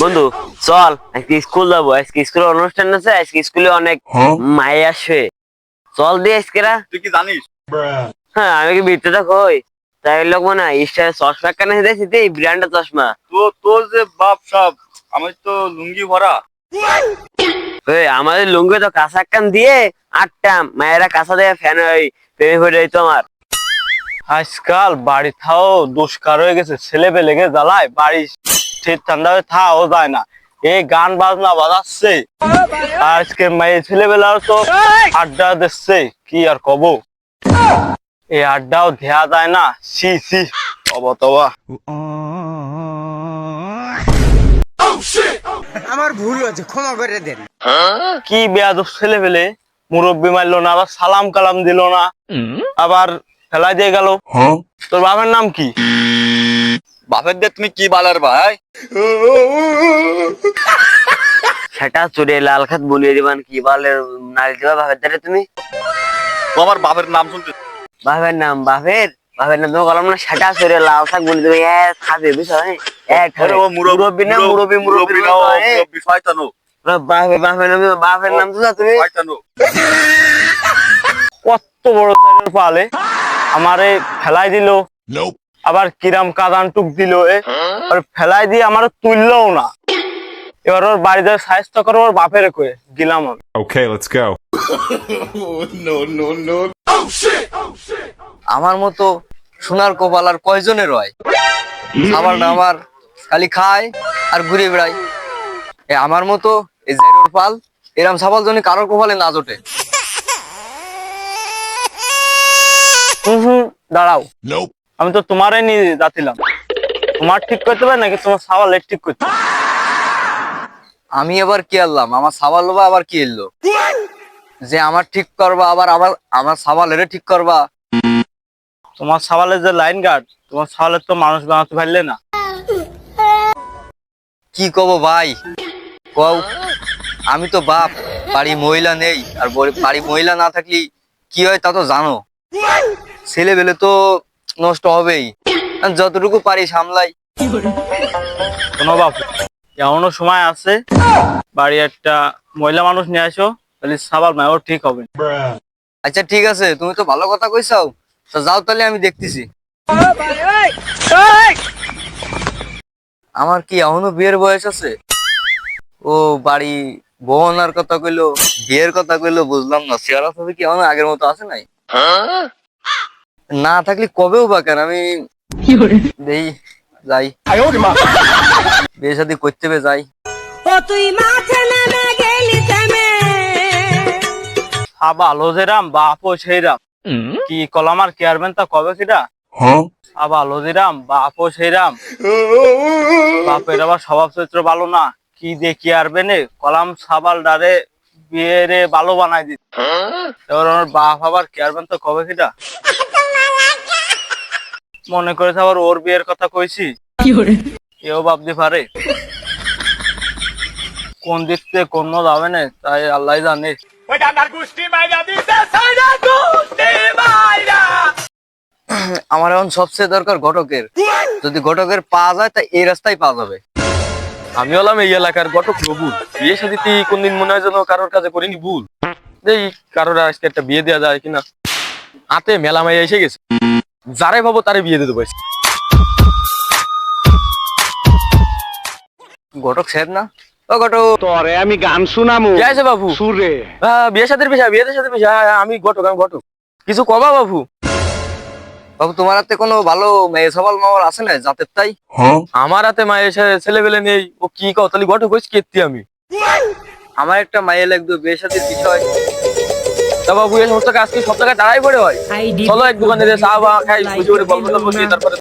বন্ধু চল আজকে স্কুল যাব। আজকে স্কুলে অনুষ্ঠান আছে আজকে স্কুলে অনেক মায়ে আসবে চল দিয়ে আজকে রা। তুই কি জানিস? হ্যাঁ আমি কি বিটটা কই? তাই লোক মনে হয় চশমা কেন দিয়েছি ব্র্যান্ডের চশমা? তো তোর যে বাপ সব আমি তো লুঙ্গি ভরা। আমাদের লুঙ্গি তো কাঁচা কান দিয়ে আটটা মায়েরা কাঁচা দিয়ে ফ্যান ওই প্রেমে পড়ে যাইতো আমার। আজকাল বাড়ি থাও দুষ্কার হয়ে গেছে ছেলে পেলে গে জ্বালায় বাড়ি ঠিক ঠান্ডা হয়ে থাও যায় না। এই গান বাজনা বাজাচ্ছে। আজকে মেয়ে ছেলে বেলার তো আড্ডা দিচ্ছে কি আর কব? এই আড্ডাও দেয়া যায় না সি সি আমার ভুল হয়েছে ক্ষমা করে দেন। কি বেয়াদব ছেলে পেলে মুরব্বী মারলো না আবার সালাম কালাম দিল না আবার ফেলাই দিয়ে গেল। তোর বাবার নাম কি? বাপের দিয়ে তুমি কি বালার ভাই? সেটা চুরে লাল খাত বলিয়ে দিবান কি বলে নারী দিবা ভাবের দ্বারা তুমি? আমার বাপের নাম শুনতে বাপের নাম বাপের? বাপের নাম তোমার কলম না সেটা চুরে লাল খাত বলে দেবে। এ খাবে বুঝছ? এক মুরব্বী না মুরব্বী মুরব্বী না ও মুরব্বি শয়তানো বাপের বাপের নাম বাপের নাম তো তুমি? শয়তানো কত বড় পালে আমারে ফেলাই দিল। আবার কিরাম কাদান টুক দিল এ আর ফেলাই দিয়ে আমার তুললেও না। এবার ওর বাড়িতে সাহায্য করে ওর বাপের কয়ে গেলাম আমি। Okay, let's go. আমার মতো সোনার কপাল আর কয়জনের হয়? খাবার না আমার খালি খায় আর ঘুরে বেড়ায়। এ আমার মতো এই জাইরোর পাল এরম সাবাল জন্য কারোর কপালে না জোটে। হুম হুম দাঁড়াও। আমি তো তোমারই নিয়ে যাচ্ছিলাম। তোমার ঠিক করতে পারে নাকি তোমার সাওয়ালের ঠিক করতে? আমি আবার কি আনলাম? আমার সাবাল বা আবার কি এলো? যে আমার ঠিক করবা আবার আবার আমার সাবালের ঠিক করবা। তোমার সাওয়ালের যে লাইন গার্ড তোমার সাওয়ালের তো মানুষ বানাতে পারলে না। কি কব ভাই? কও আমি তো বাপ বাড়ি মহিলা নেই আর বড়- বাড়ি মহিলা না থাকলে কি হয় তা তো জানো। ছেলে বেলে তো নষ্ট হবেই। যতটুকু পারি সামলাই। কোনো বাপু এমনও সময় আছে বাড়ি একটা মহিলা মানুষ নিয়ে আসো তাহলে সাবাল মায়ও ঠিক হবে। আচ্ছা ঠিক আছে তুমি তো ভালো কথা কইছাও। তা যাও তাহলে আমি দেখতেছি। আমার কি এখনও বিয়ের বয়স আছে? ও বাড়ি বহনার কথা কইলো বিয়ের কথা কইলো বুঝলাম না। চেহারা ছবি কি এখনও আগের মতো আছে নাই? না থাকলে কবেও বা কেন? আমি দেই যাই। বিয়ে শাদি করতে হবে যাই। ও যেরাম বাপও সেইরাম। কি কলামার কেয়ারবেন তা কবে কিরা সাবাল ও যেরাম বাপও সেইরাম। বাপের আবার স্বভাব চরিত্র ভালো না। কি দিয়ে কি আরবে নে কলাম সাবাল ডারে বিয়ে রে ভালো বানাই দিত এবার আমার বাপ আবার কেয়ারবেন তো কবে কিরা মনে করেছে আবার ওর বিয়ের কথা কইছি? এও ভাবতে পারে। কোন দিক থেকে কোন যাবে না তাই আল্লাহ জানে। আমার এখন সবচেয়ে দরকার ঘটকের। যদি ঘটকের পাওয়া যায় তা এই রাস্তায় পাওয়া যাবে। আমি হলাম এই এলাকার ঘটক রবুল বিয়ে সাথে কোনদিন মনে হয় যেন কারোর কাছে করিনি ভুল। এই কারোর আজকে একটা বিয়ে দেওয়া যায় কিনা। হাতে মেলা মাইয়া এসে গেছে। যারে ভাবো তারে বিয়ে দিয়ে দেবো। ঘটক সাহেব না? ও ঘটক। তোরে আমি গান শুনামু। কে আছে বাবু? সুরে। হ্যাঁ সাথে পেশা সাথে পেশা হ্যাঁ, হ্যাঁ, আমি ঘটক আমি ঘটক। কিছু কবা বাবু? বাবু তোমার হাতে কোনো ভালো মেয়ে সবাল মামার আছে না জাতের তাই? আমার হাতে মায়ের ছেলে পেলে নেই। ও কি ঘটক হয়েছে আমি? আমার একটা মাইয়ে লাগবে বিয়ে সাথের বিষয়। তা বাবু এই সমস্ত কাজ কি সব জায়গায় দাঁড়াই পড়ে হয়? চলো এক দোকানে চা বা খাই বুঝে করে গল্প তারপরে